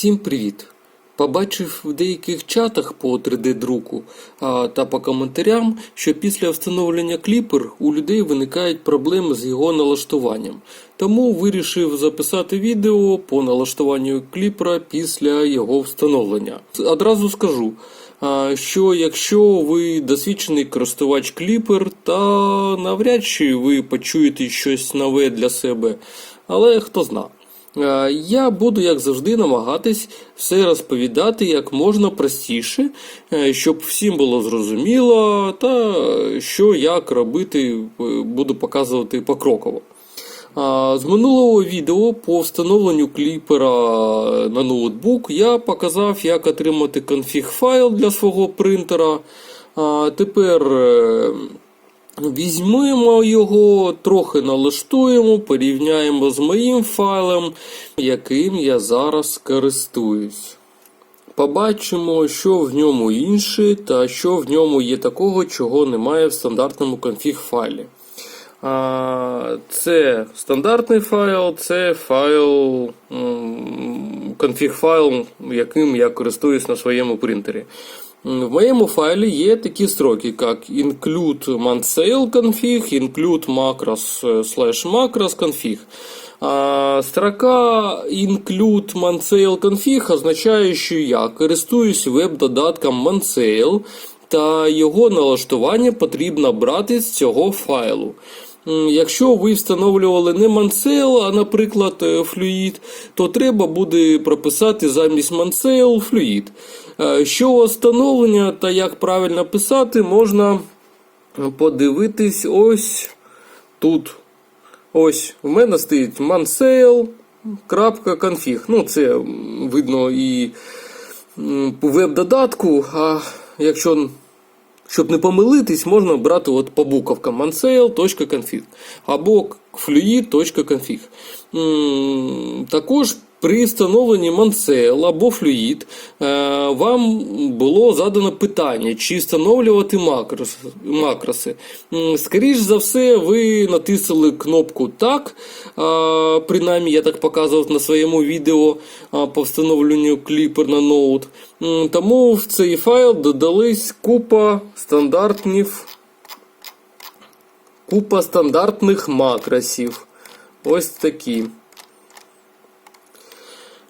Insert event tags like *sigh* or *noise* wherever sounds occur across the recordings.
Всім привіт! Побачив в деяких чатах по 3D-друку а, та по коментарям, що після встановлення кліпер у людей виникають проблеми з його налаштуванням. Тому вирішив записати відео по налаштуванню кліпера після його встановлення. Одразу скажу, що якщо ви досвідчений користувач кліпер, та навряд чи ви почуєте щось нове для себе, але хто зна. Е, Я буду, як завжди, намагатись все розповідати як можна простіше, е, щоб всім було зрозуміло, та що як робити, е, буду показувати покроково. З минулого відео по встановленню кліпера на ноутбук я показав, як отримати конфіг файл для свого принтера. Тепер Візьмемо його, трохи налаштуємо, порівняємо з моїм файлом, яким я зараз користуюсь. Побачимо, що в ньому інше та що в ньому є такого, чого немає в стандартному конфіг файлі. Це стандартний файл, це файл, конфіг файл, яким я користуюсь на своєму принтері. В моєму файлі є такі строки, як include mansale include macros slash macros строка include mansale означає, що я користуюсь веб-додатком Mansale, та його налаштування потрібно брати з цього файлу. Якщо ви встановлювали не Mansale, а, наприклад, Fluid, то треба буде прописати замість Mansale Fluid. Що встановлення та як правильно писати, можна подивитись ось тут. Ось у мене стоїть mansale.config. Ну, це видно і веб-додатку, а якщо щоб не помилитись, можна брати от по буковкам mansale.config або fluid.config. Також при встановленні Mansale або Fluid вам було задано питання, чи встановлювати макрос, макроси. Скоріш за все, ви натиснули кнопку Так. Принаймні, я так показував на своєму відео по встановленню кліпер на ноут. Тому в цей файл додались купа стандартних, купа стандартних макросів. Ось такі.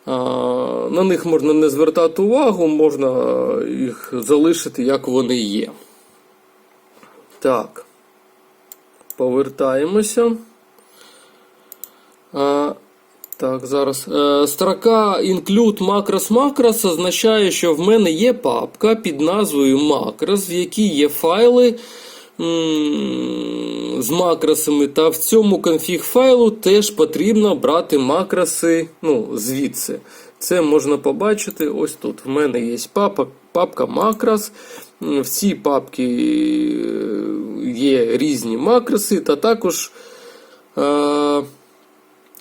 На них можна не звертати увагу, можна їх залишити, як вони є. Так, повертаємося. Так, зараз. Е, строка include macros macros означає, що в мене є папка під назвою Macros, в якій є файли з макросами, та в цьому конфіг файлу теж потрібно брати макроси ну, звідси. Це можна побачити ось тут. В мене є папа, папка макрос. В цій папці є різні макроси, та також е,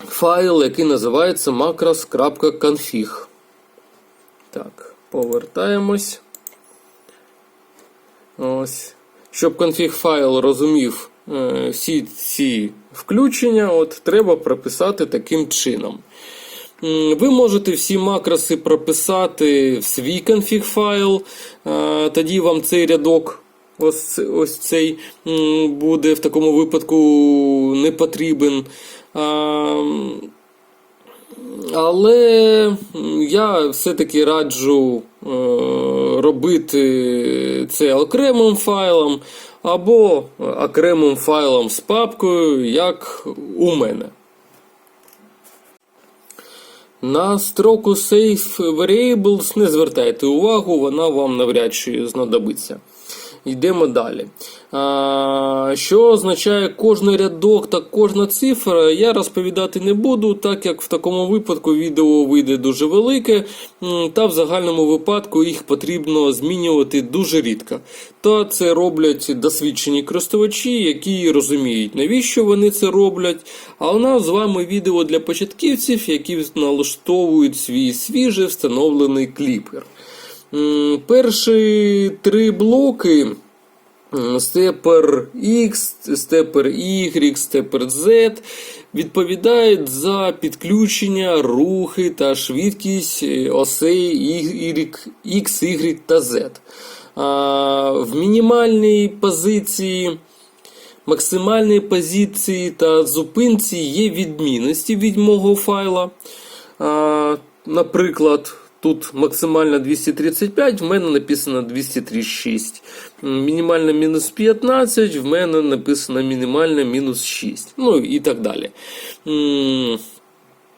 файл, який називається macros.config. Так, повертаємось. Ось. Щоб конфіг файл розумів е, всі ці включення, от, треба прописати таким чином. Ви можете всі макроси прописати в свій конфіг файл, е, тоді вам цей рядок. Ось ось цей буде в такому випадку не потрібен. Але я все-таки раджу робити це окремим файлом або окремим файлом з папкою, як у мене. На строку Save Variables не звертайте увагу, вона вам навряд чи знадобиться. Йдемо далі. Що означає кожний рядок та кожна цифра, я розповідати не буду, так як в такому випадку відео вийде дуже велике, та в загальному випадку їх потрібно змінювати дуже рідко. Та це роблять досвідчені користувачі, які розуміють, навіщо вони це роблять. А у нас з вами відео для початківців, які налаштовують свій свіже встановлений кліпер. Перші три блоки степер X, степер Y, степер Z. відповідають за підключення, рухи та швидкість е, осей X, Y та Z. А, в мінімальній позиції, максимальній позиції та зупинці є відмінності від мого файла. Наприклад, тут максимально 235, в мене написано 236. М, Мінімальна мінус 15, в мене написано мінімальна мінус 6. Ну і так далі.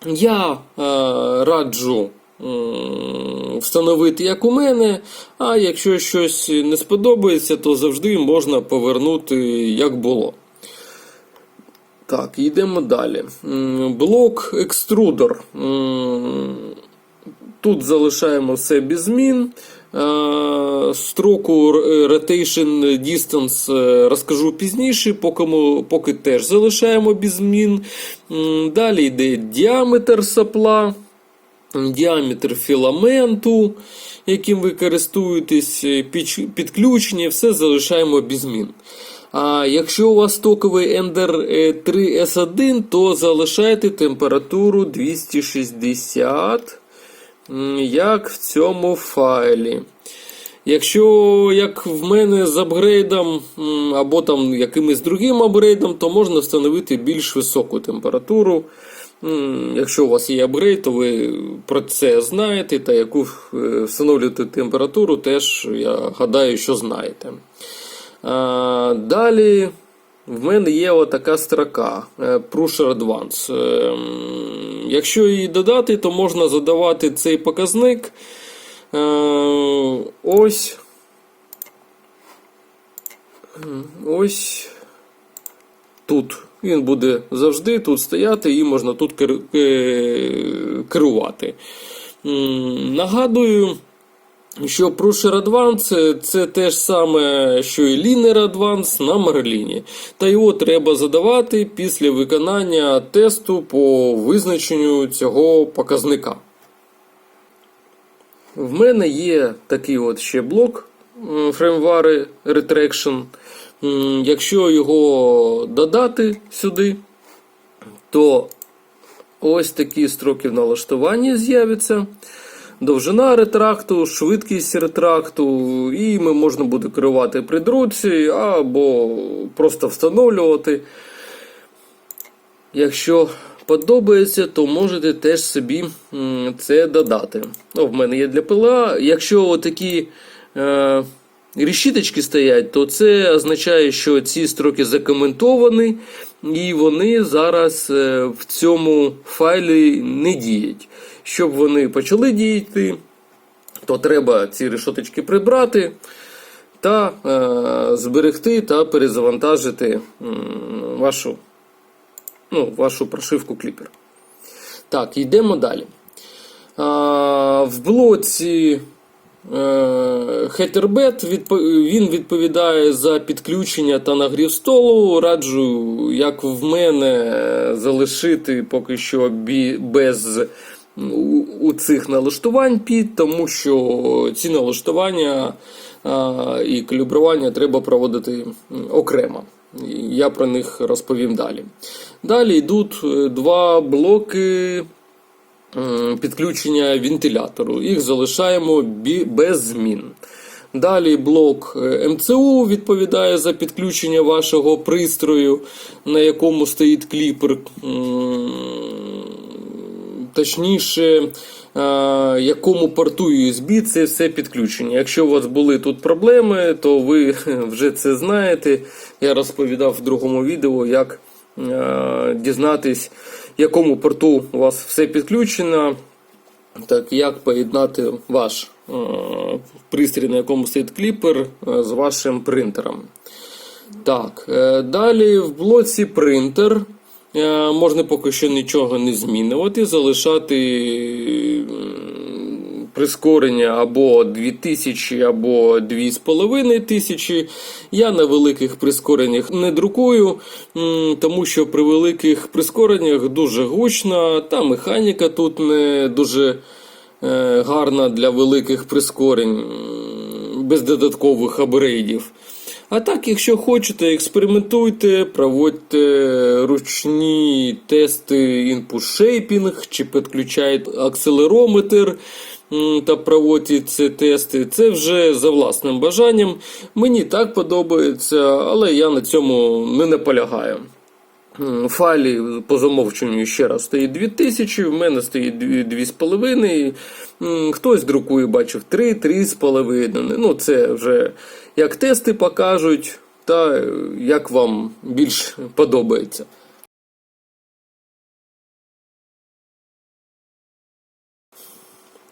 Я е, раджу встановити як у мене, а якщо щось не сподобається, то завжди можна повернути як було. Так, йдемо далі. Блок екструдер. Тут залишаємо все без змін. Е, Строку е, rotation distance е, розкажу пізніше, поки, ми, поки теж залишаємо без змін. Далі йде діаметр сапла, діаметр філаменту, яким ви користуєтесь, підключення, все залишаємо без змін. А якщо у вас токовий Ender 3 S1, то залишайте температуру 260, м, як в цьому файлі. Якщо як в мене з апгрейдом або там якимось другим апгрейдом, то можна встановити більш високу температуру. Якщо у вас є апгрейд, то ви про це знаєте, та яку е, встановлювати температуру, теж я гадаю, що знаєте. Далі в мене є отака строка е, Prusher Advance. Е, Якщо її додати, то можна задавати цей показник. Е, Ось. Ось тут. Він буде завжди тут стояти і можна тут керувати. Нагадую, що Prusher Advance це те ж саме, що і Linear Advance на Мерліні. Та його треба задавати після виконання тесту по визначенню цього показника. В мене є такий от ще блок фреймвари Retraction. Якщо його додати сюди, то ось такі строки в налаштуванні з'являться. Довжина ретракту, швидкість ретракту, і ми можна буде керувати при друці або просто встановлювати. Якщо подобається, то можете теж собі це додати. Ну, в мене є для ПЛА. Якщо такі е, решіточки стоять, то це означає, що ці строки закоментовані, і вони зараз е, в цьому файлі не діють. Щоб вони почали діяти, то треба ці решоточки прибрати та е, зберегти та перезавантажити вашу ну, вашу прошивку Clipper. Так, йдемо далі. А, в блоці е, відпо- він відповідає за підключення та нагрів столу. Раджу, як в мене, залишити поки що без у, цих налаштувань під, тому що ці налаштування і калібрування треба проводити окремо. Я про них розповім далі. Далі йдуть е, два блоки підключення вентилятору. Їх залишаємо без змін. Далі блок е, МЦУ відповідає за підключення вашого пристрою, на якому стоїть кліпер. Точніше, е, якому порту USB це все підключення. Якщо у вас були тут проблеми, то ви *laughs* вже це знаєте. Я розповідав в другому відео, як е, дізнатись, якому порту у вас все підключено, так як поєднати ваш е, пристрій, на якому стоїть кліпер, з вашим принтером. Так, далі в блоці принтер. Е, Можна поки що нічого не змінювати, залишати прискорення або 2000, або 2500. Я на великих прискореннях не друкую, тому що при великих прискореннях дуже гучно, та механіка тут не дуже е, гарна для великих прискорень без додаткових апгрейдів. А так, якщо хочете, експериментуйте, проводьте ручні тести input shaping, чи підключайте акселерометр та проводьте ці тести. Це вже за власним бажанням. Мені так подобається, але я на цьому не наполягаю. Файлі по замовченню ще раз стоїть 2000, в мене стоїть 2,5. Хтось друкує, бачив 3, 3,5. Ну, це вже як тести покажуть, та е, як вам більш подобається.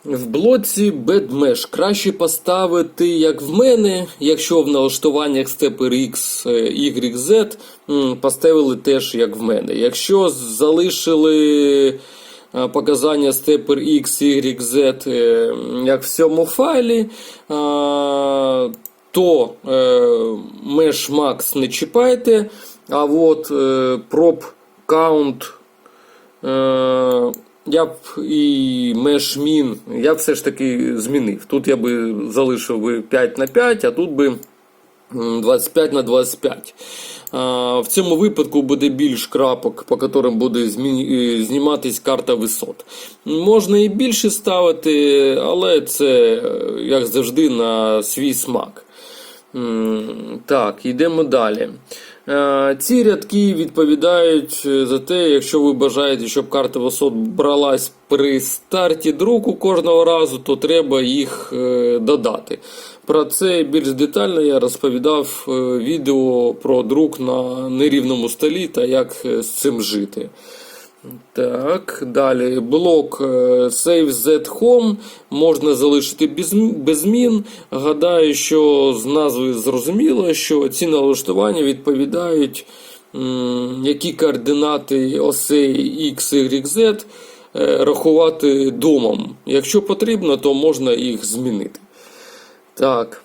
В блоці BadMesh краще поставити, як в мене, якщо в налаштуваннях Stepper X, е, YZ поставили теж як в мене. Якщо залишили е, показання Stepper X, YZ, е, як в цьому файлі, то е, Mesh Max не чіпайте, а от Prop Count я б і мешмін, я все ж таки змінив. Тут я би залишив би 5 на 5, а тут би 25 на 25. А, В цьому випадку буде більш крапок, по яким буде е, зніматись карта висот. Можна і більше ставити, але це, е, як завжди, на свій смак. Так, йдемо далі. Е, Ці рядки відповідають е, за те, якщо ви бажаєте, щоб карта висот бралась при старті друку кожного разу, то треба їх е, додати. Про це більш детально я розповідав відео про друк на нерівному столі та як з цим жити. Так, далі блок е, Save Z Home можна залишити без, змін. Гадаю, що з назви зрозуміло, що ці налаштування відповідають, які координати осей X, Y, Z е, рахувати домом. Якщо потрібно, то можна їх змінити. Так.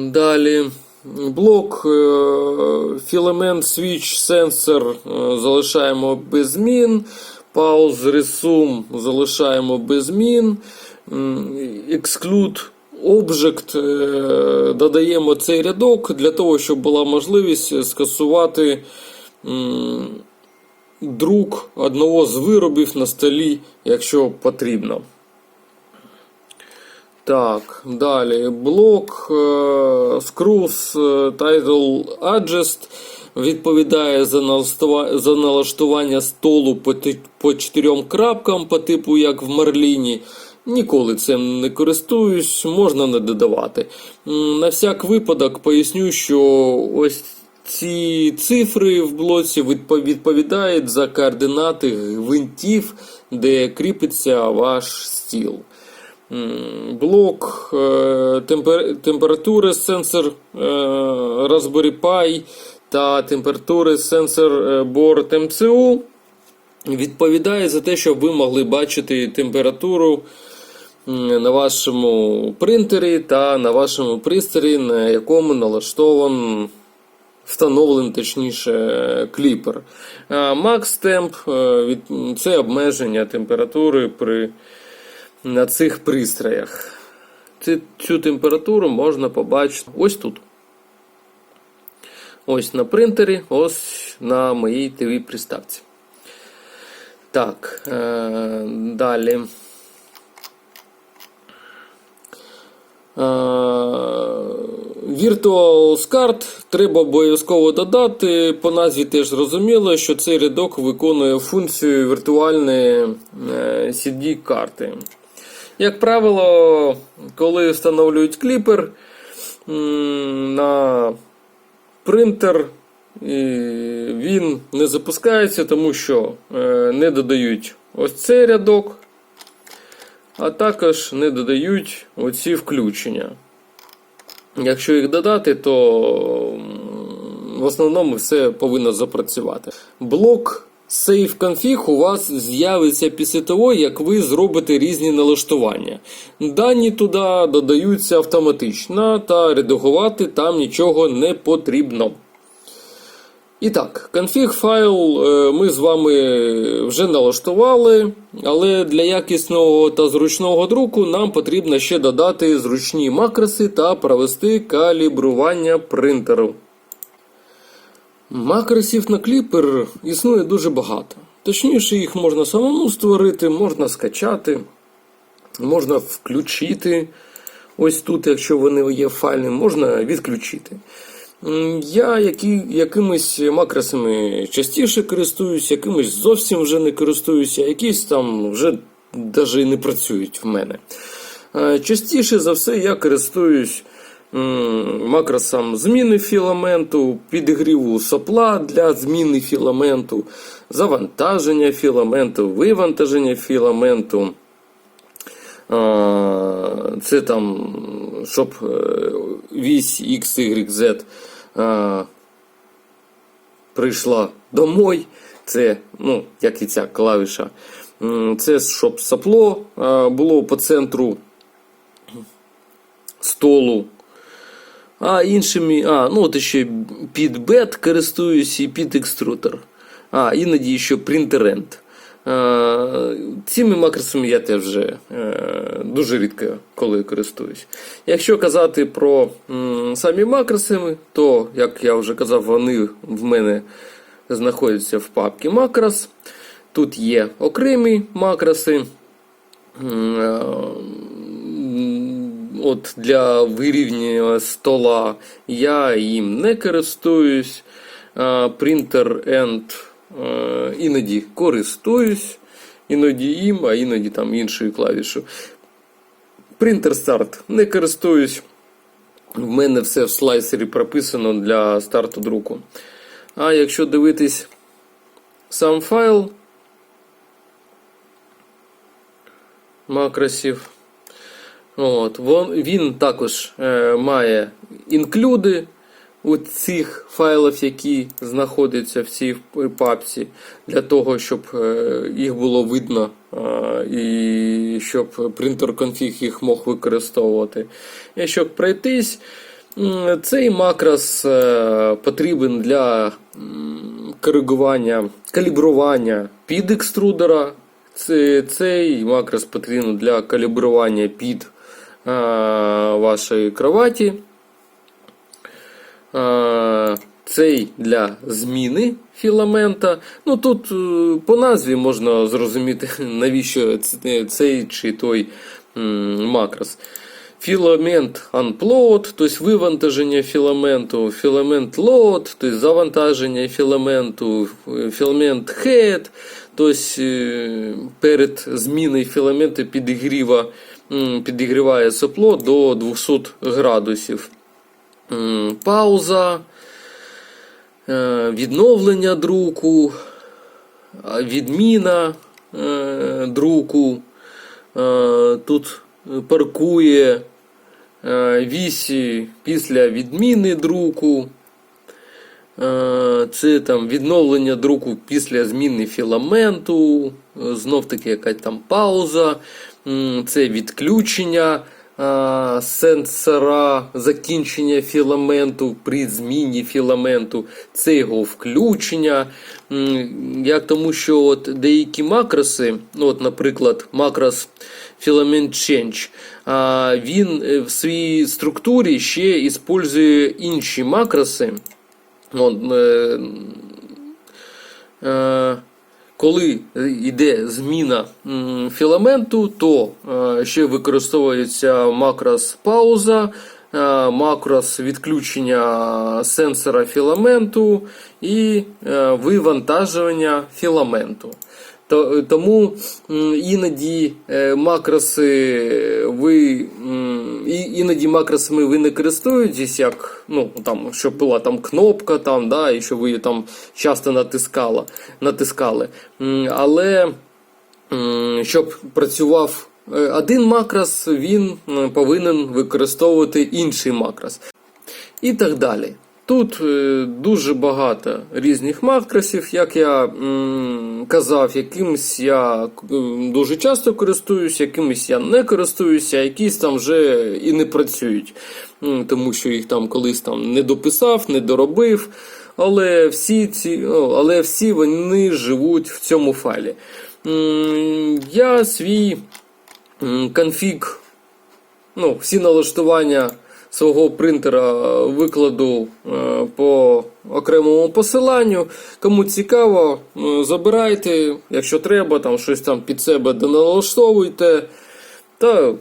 Далі. Блок е, Filament Switch Sensor е, залишаємо без змін. Pause Resume залишаємо без змін. Exclude Object додаємо цей рядок для того, щоб була можливість скасувати друк одного з виробів на столі, якщо потрібно. Так, далі блок е, Screws е, Title Adjust відповідає за налаштування, столу по, ти- чотирьом крапкам по типу як в Марліні. Ніколи цим не користуюсь, можна не додавати. На всяк випадок поясню, що ось ці цифри в блоці відповідають за координати гвинтів, де кріпиться ваш стіл. Блок е, температури сенсор е, Raspberry Pi та температури сенсор е, борт МЦУ відповідає за те, щоб ви могли бачити температуру на вашому принтері та на вашому пристрої, на якому налаштований Встановлений, точніше, кліпер. Е, це обмеження температури при на цих пристроях. Цю температуру можна побачити ось тут. Ось на принтері, ось на моїй ТВ-приставці. Так, е- далі. Е, Virtual SCART треба обов'язково додати. По назві теж зрозуміло, що цей рядок виконує функцію віртуальної е, CD-карти. Як правило, коли встановлюють кліпер на принтер, він не запускається, тому що е, не додають ось цей рядок, а також не додають оці включення. Якщо їх додати, то в основному все повинно запрацювати. Блок Save Config у вас з'явиться після того, як ви зробите різні налаштування. Дані туди додаються автоматично, та редагувати там нічого не потрібно. І так, конфіг файл е, ми з вами вже налаштували, але для якісного та зручного друку нам потрібно ще додати зручні макроси та провести калібрування принтеру. Макросів на кліпер існує дуже багато. Точніше, їх можна самому створити, можна скачати, можна включити. Ось тут, якщо вони є файлі, можна відключити. Я які, якимись макросами частіше користуюсь, якимись зовсім вже не користуюся, якісь там вже навіть не працюють в мене. Е, Частіше за все я користуюсь м, макросом зміни філаменту, підігріву сопла для зміни філаменту, завантаження філаменту, вивантаження філаменту. Це там, щоб е, вісь X, Y, Z а, прийшла домой. Це, ну, як і ця клавіша. Це щоб сопло було по центру столу. А іншими, а, ну от ще під бет користуюсь і під екструтер. А, іноді ще принтерент. Е, Цими макросами я теж вже е, дуже рідко коли користуюсь. Якщо казати про самі макроси, то, як я вже казав, вони в мене знаходяться в папці макрос. Тут є окремі макроси. От для вирівнювання стола я їм не користуюсь. Printer End іноді користуюсь, іноді їм, а іноді там іншою клавішою. Printer Start не користуюсь. В мене все в слайсері прописано для старту друку. А якщо дивитись сам файл макросів, От, він також е, має інклюди у цих файлів, які знаходяться в цій папці, для того, щоб е, їх було видно е, і щоб принтер конфіг їх мог використовувати. І щоб пройтись, цей макрос потрібен для коригування, калібрування під екструдера. Цей макрос потрібен для калібрування під вашої кроваті. Е, Цей для зміни філамента. Ну тут е, по назві можна зрозуміти, *laughs* навіщо цей чи той макрос. Філамент unload, тобто вивантаження філаменту, філамент load, тобто завантаження філаменту, філамент head, тобто е, перед зміною філаменту підігріва, підігріває сопло до 200 градусів. Пауза, е, відновлення друку, відміна е, друку. Е, Тут паркує е, вісі після відміни друку. Е, Це там відновлення друку після зміни філаменту, знов таки якась там пауза, це відключення сенсора закінчення філаменту при зміні філаменту, це його включення. Як тому, що от деякі макроси, ну, от, наприклад, макрос Filament Change, він е, в своїй структурі ще іспользує інші макроси. От, е, е, коли йде зміна філаменту, то е, ще використовується макрос пауза, е, макрос відключення сенсора філаменту і е, вивантажування філаменту. То- Тому іноді е, макроси ви іноді макросами ви не користуєтесь, як ну там, щоб була там кнопка, там, да, і щоб ви її там часто натискала, натискали. Але щоб працював е, один макрос, він повинен використовувати інший макрос. І так далі. Тут е, дуже багато різних макросів, як я казав, якимось я дуже часто користуюсь, якимось я не користуюся, якісь там вже і не працюють, тому що їх там колись там не дописав, не доробив. але всі ці, але всі вони живуть в цьому файлі. Я свій конфіг, ну, всі налаштування свого принтера викладу е, по окремому посиланню. Кому цікаво, е, забирайте, якщо треба, там щось там під себе доналаштовуйте та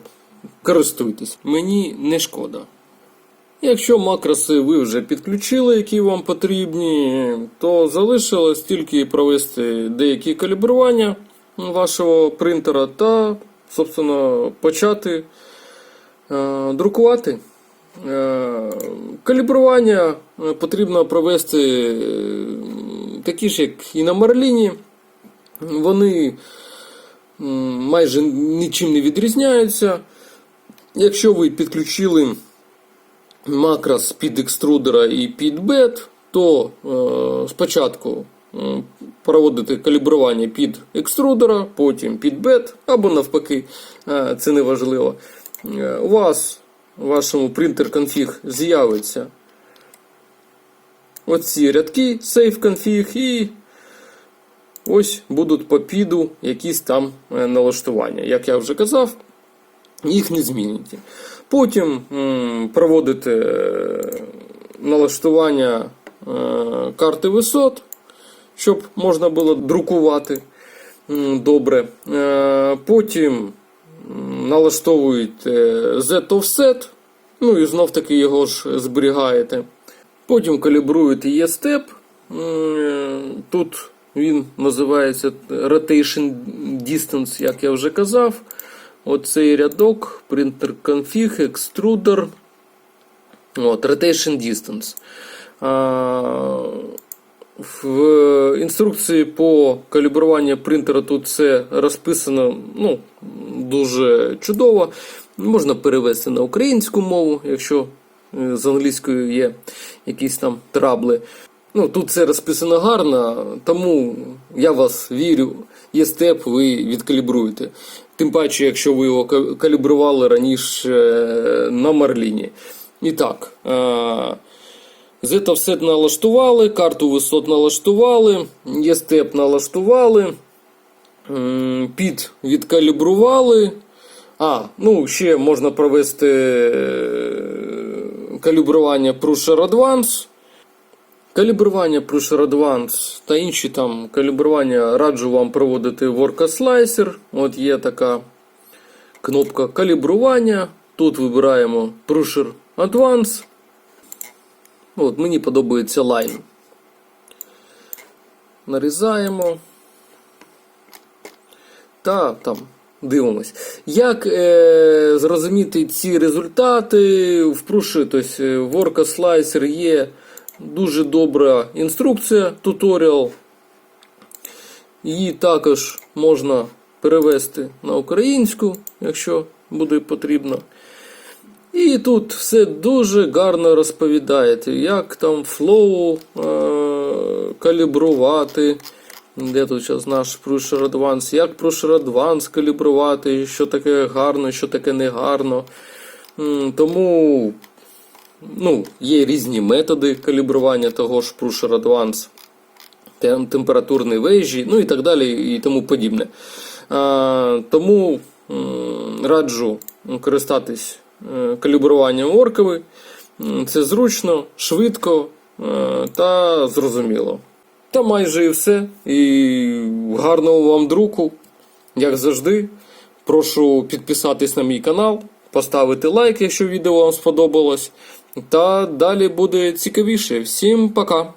користуйтесь. Мені не шкода. Якщо макроси ви вже підключили, які вам потрібні, то залишилось тільки провести деякі калібрування вашого принтера та, собственно, почати е, друкувати. Е, Калібрування е, потрібно провести е, такі ж, як і на Марліні. Вони майже нічим не відрізняються. Якщо ви підключили макрос під екструдера і під бет, то спочатку проводите калібрування під екструдера, потім під бет, або навпаки, це не важливо. У вас вашому принтер конфіг з'явиться оці рядки save config і ось будуть по піду якісь там е, налаштування. Як я вже казав, їх не зміните. Потім проводите е, налаштування е, карти висот, щоб можна було друкувати добре. Потім налаштовуєте Z-offset, ну і знов таки його ж зберігаєте. Потім калібруєте E-step. Тут він називається Rotation Distance, як я вже казав. Оцей рядок, printer config, extruder, от, rotation distance. А, в інструкції по калібруванню принтера тут все розписано ну, дуже чудово. Можна перевести на українську мову, якщо е, з англійською є якісь там трабли. Ну, тут все розписано гарно, тому я вас вірю. Є степ, ви відкалібруєте. Тим паче, якщо ви його калібрували раніше е, на Марліні. І так, е, Z-offset налаштували, карту висот налаштували, є степ налаштували, під відкалібрували. А, ну ще можна провести е, калібрування Prusher Advance. Калібрування Prusher Advance та інші там калібрування раджу вам проводити в Orca Slicer. От є така кнопка калібрування. Тут вибираємо Prusher Advance. От, мені подобається Line. Нарізаємо. Та там дивимось. Як е, зрозуміти ці результати в Prusher, тобто е, в Orca Slicer є дуже добра інструкція, туторіал. Її також можна перевести на українську, якщо буде потрібно. І тут все дуже гарно розповідаєте, як там флоу е- калібрувати. Де тут зараз наш Prusher Advance, як Prusher Advance калібрувати, що таке гарно, що таке негарно. Тому ну, є різні методи калібрування того ж Prusher Advance, тем- температурні вежі, ну і так далі, і тому подібне. А, тому раджу користатись е, калібруванням оркови. Це зручно, швидко е, та зрозуміло. Та майже і все. І гарного вам друку, як завжди. Прошу підписатись на мій канал, поставити лайк, якщо відео вам сподобалось. Та далі буде цікавіше. Всім пока!